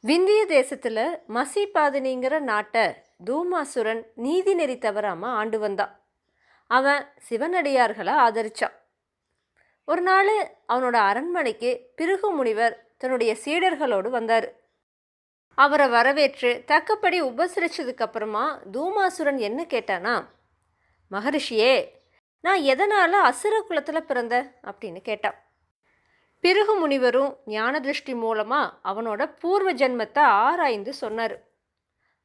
விந்திய தேசத்தில் மசிபாதினிங்கிற நாட்டை தூமாசுரன் நீதி நெறி தவறாமல் ஆண்டு வந்தான் அவன் சிவனடியார்களை ஆதரித்தான் ஒரு நாள் அவனோட அரண்மனைக்கு பிருகு முனிவர் தன்னுடைய சீடர்களோடு வந்தார். அவரை வரவேற்று தக்கப்படி உபசரித்ததுக்கப்புறமா தூமாசுரன் என்ன கேட்டானா மகரிஷியே நான் எதனால் அசுர குலத்தில் பிறந்த? அப்படின்னு கேட்டான். பிருகு முனிவரும் ஞான திருஷ்டி மூலமாக அவனோட பூர்வ ஜென்மத்தை ஆராய்ந்து சொன்னார்.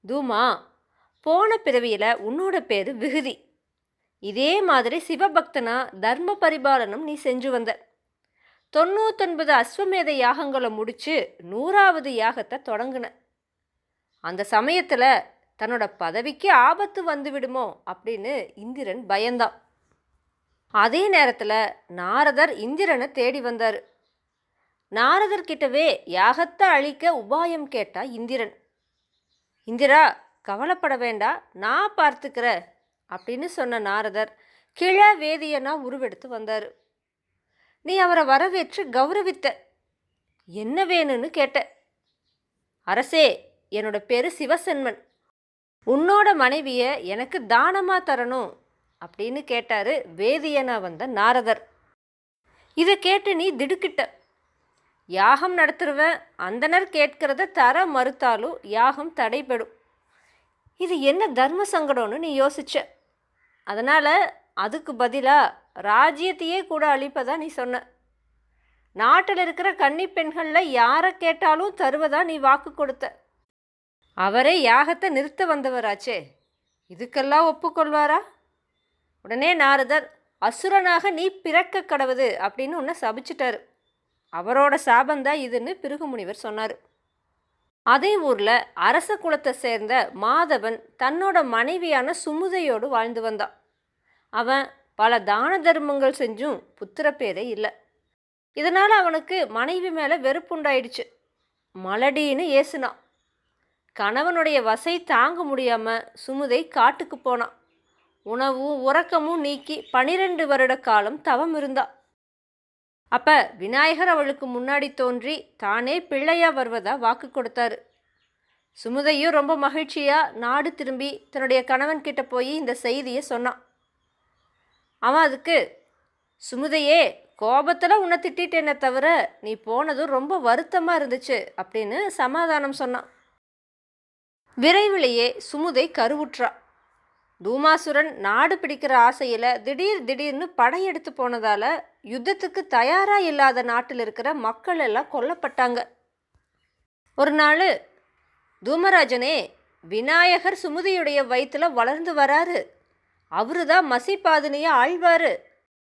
தூமா போன பிறவியில் உன்னோட பேர் விகுதி. இதே மாதிரி சிவபக்தனா தர்ம பரிபாலனம் நீ செஞ்சு வந்த. தொண்ணூத்தொன்பது அஸ்வமேத யாகங்களை முடித்து நூறாவது யாகத்தை தொடங்கின. அந்த சமயத்தில் தன்னோட பதவிக்கு ஆபத்து வந்து விடுமோ அப்படின்னு இந்திரன் பயந்தான். அதே நேரத்தில் நாரதர் இந்திரனை தேடி வந்தார். நாரதர்கிட்டவே யாகத்தை அழிக்க உபாயம் கேட்டா இந்திரன். இந்திரா கவலைப்பட வேண்டாம் நான் பார்த்துக்கிற அப்படின்னு சொன்ன நாரதர் கிழ வேதியனா உருவெடுத்து வந்தார். நீ அவரை வரவேற்று கௌரவித்த என்ன வேணும்னு கேட்ட. அரசே என்னோட பேர் சிவசென்மன். உன்னோட மனைவியை எனக்கு தானமாக தரணும் அப்படின்னு கேட்டார் வேதியனா வந்த நாரதர். இதை கேட்டு நீ திடுக்கிட்ட. யாகம் நடத்துருவேன் அந்தனர் கேட்கிறத தர மறுத்தாலும் யாகம் தடைபடும். இது என்ன தர்ம சங்கடம்னு நீ யோசிச்ச? அதனால் அதுக்கு பதிலாக ராஜ்யத்தையே கூட அழிப்பதா நீ சொன்ன. நாட்டில் இருக்கிற கன்னி பெண்களில் யாரை கேட்டாலும் தருவதா நீ வாக்கு கொடுத்த? அவரே யாகத்தை நிறுத்த வந்தவராச்சே. இதுக்கெல்லாம் ஒப்புக்கொள்வாரா? உடனே நாரதர் அசுரனாக நீ பிறக்க கடவுது அப்படின்னு உன்னை சபிச்சிட்டாரு. அவரோட சாபந்தான் இதுன்னு பிருகு முனிவர் சொன்னார். அதே ஊரில் அரச குலத்தை சேர்ந்த மாதவன் தன்னோட மனைவியான சுமுதையோடு வாழ்ந்து வந்தான். அவன் பல தான தர்மங்கள் செஞ்சும் புத்திர பேரே இல்லை. இதனால் அவனுக்கு மனைவி மேலே வெறுப்புண்டாயிடுச்சு மலடின்னு ஏசுனான். கணவனுடைய வசை தாங்க முடியாமல் சுமுதை காட்டுக்கு போனான். உணவும் உறக்கமும் நீக்கி பனிரெண்டு வருட காலம் தவம் இருந்தான். அப்போ விநாயகர் அவளுக்கு முன்னாடி தோன்றி தானே பிள்ளையா வருவதா வாக்கு கொடுத்தாரு. சுமுதையும் ரொம்ப மகிழ்ச்சியாக நாடு திரும்பி தன்னுடைய கணவன் கிட்ட போய் இந்த செய்தியை சொன்னான். அவன் அதுக்கு சுமுதையே கோபத்தில் உன்னை திட்டிட்டேனே தவிர நீ போனதும் ரொம்ப வருத்தமாக இருந்துச்சு அப்படின்னு சமாதானம் சொன்னான். விரைவிலேயே சுமுதை கருவுற்றா. தூமாசுரன் நாடு பிடிக்கிற ஆசையில் திடீர் திடீர்னு படையெடுத்து போனதால் யுத்தத்துக்கு தயாராக இல்லாத நாட்டில் இருக்கிற மக்கள் எல்லாம் கொல்லப்பட்டாங்க. ஒரு நாள் தூமராஜனே விநாயகர் சுமுதியுடைய வயிற்றுல வளர்ந்து வராரு. அவரு தான் மசிப்பாதினியை ஆழ்வாரு.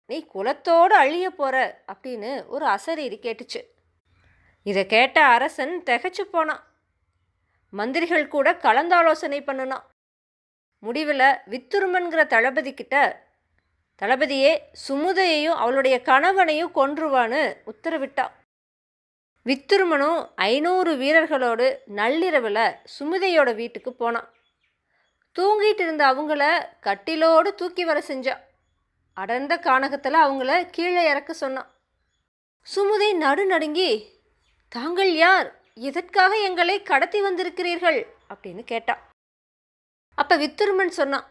நீ குலத்தோடு அழிய போற அப்படின்னு ஒரு அசரீரி கேட்டுச்சு. இதை கேட்ட அரசன் திகச்சு போனான். மந்திரிகள் கூட கலந்தாலோசனை பண்ணுனான். முடிவில் வித்துருமன்கிற தளபதி கிட்ட தளபதியே சுமுதையையும் அவளுடைய கணவனையும் கொன்றுவான்னு உத்தரவிட்டா வித்துருமனும் ஐநூறு வீரர்களோடு நள்ளிரவில் சுமுதையோட வீட்டுக்கு போனான். தூங்கிட்டு இருந்த அவங்கள கட்டிலோடு தூக்கி வர செஞ்சான் அடர்ந்த கானகத்தில் அவங்கள கீழே இறக்க சொன்னான் சுமுதை நடுநடுங்கி தாங்கள் யார்? எதற்காக எங்களை கடத்தி வந்திருக்கிறீர்கள்? அப்படின்னு கேட்டான் அப்போ வித்துருமன் சொன்னான்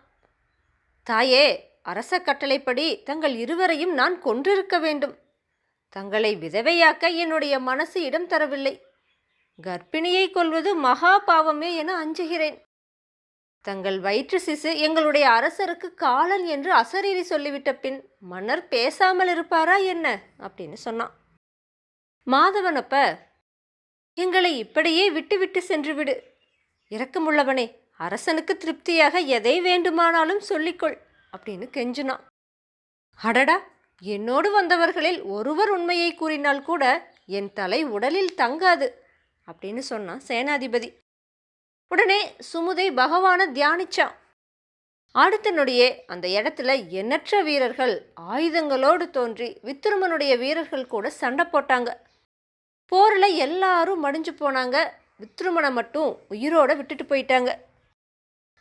தாயே அரச கட்டளைப்படி தங்கள் இருவரையும் நான் கொன்றிருக்க வேண்டும். தங்களை விதவையாக்க என்னுடைய மனசு இடம் தரவில்லை. கர்ப்பிணியை கொல்வது மகா பாவமே என அஞ்சுகிறேன். தங்கள் வயிற்று சிசு எங்களுடைய அரசருக்கு காலன் என்று அசரீரி சொல்லிவிட்ட பின் மன்னர் பேசாமல் இருப்பாரா என்ன? அப்படின்னு சொன்னான். மாதவனப்ப எங்களை இப்படியே விட்டுவிட்டு சென்றுவிடு இரக்கமுள்ளவனே அரசனுக்கு திருப்தியாக எதை வேண்டுமானாலும் சொல்லிக்கொள். அப்படின்னு கெஞ்சினான். அடடா! என்னோடு வந்தவர்களில் ஒருவர் உண்மையை கூறினால் கூட என் தலை உடலில் தங்காது அப்படின்னு சொன்னான் சேனாதிபதி. உடனே சுமுதை பகவானை தியானிச்சான். அடுத்த நொடியே அந்த இடத்துல எண்ணற்ற வீரர்கள் ஆயுதங்களோடு தோன்றி வித்துருமனுடைய வீரர்கள் கூட சண்டை போட்டாங்க. போரில் எல்லாரும் மடிஞ்சு போனாங்க. வித்ருமனை மட்டும் உயிரோட விட்டுட்டு போயிட்டாங்க.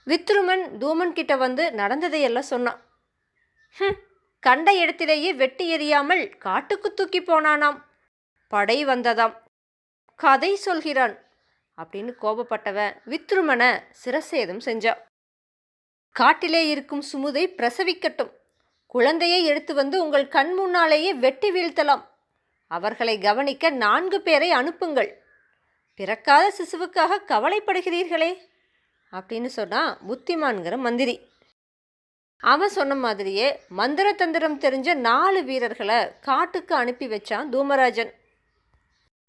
வித்ருமன் தூமன் கிட்ட வந்து நடந்ததையெல்லாம் சொன்னான். கண்ட இடத்திலேயே வெட்டி எறியாமல் காட்டுக்கு தூக்கி போனானாம். படை வந்ததாம். கதை சொல்கிறான் அப்படின்னு கோபப்பட்டவன் வித்ருமனை சிரசேதம் செஞ்சான். காட்டிலே இருக்கும் சுமுதை பிரசவிக்கட்டும். குழந்தையை எடுத்து வந்து உங்கள் கண் முன்னாலேயே வெட்டி வீழ்த்தலாம். அவர்களை கவனிக்க நான்கு பேரை அனுப்புங்கள். பிறக்காத சிசுவுக்காக கவலைப்படுகிறீர்களே. அப்படின்னு சொன்னால் புத்திமான்கிற மந்திரி. அவன் சொன்ன மாதிரியே மந்திர தந்திரம் தெரிஞ்ச நாலு வீரர்களை காட்டுக்கு அனுப்பி வச்சான் தூமராஜன்.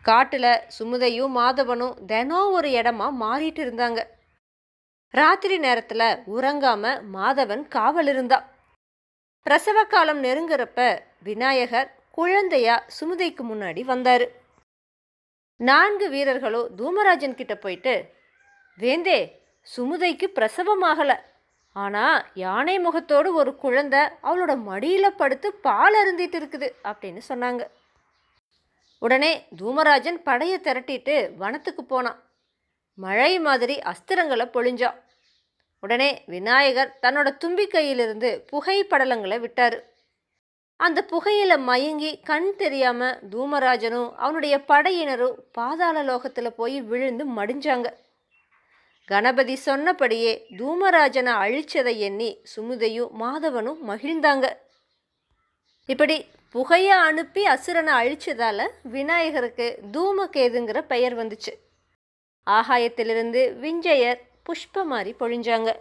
காட்டில் சுமுதையும் மாதவனும் தினம் ஒரு இடமா மாறிட்டு இருந்தாங்க. ராத்திரி நேரத்தில் உறங்காம மாதவன் காவல் இருந்தான். பிரசவ காலம் நெருங்குறப்ப விநாயகர் குழந்தையா சுமுதைக்கு முன்னாடி வந்தார். நான்கு வீரர்களும் தூமராஜன் கிட்ட போயிட்டு வேந்தே சுமுதைக்கு பிரசவமாகலை. ஆனால் யானை முகத்தோடு ஒரு குழந்தை அவளோட மடியில் படுத்து பால் அருந்திட்டு இருக்குது அப்படின்னு சொன்னாங்க. உடனே தூமராஜன் படையை திரட்டிட்டு வனத்துக்கு போனான். மழை மாதிரி அஸ்திரங்களை பொழிஞ்சான் உடனே விநாயகர் தன்னோட தும்பிக்கையிலிருந்து புகை படலங்களை விட்டார். அந்த புகையில் மயங்கி கண் தெரியாமல் தூமராஜனும் அவனுடைய படையினரும் பாதாள லோகத்தில் போய் விழுந்து மடிஞ்சாங்க. கணபதி சொன்னபடியே தூமராஜனை அழிச்சதை எண்ணி சுமுதையும் மாதவனும் மகிழ்ந்தாங்க. இப்படி புகைய அனுப்பி அசுரனை அழிச்சதால விநாயகருக்கு தூமகேதுங்கிற பெயர் வந்துச்சு. ஆகாயத்திலிருந்து விஞ்சையர் புஷ்ப மாதிரி பொழிஞ்சாங்க.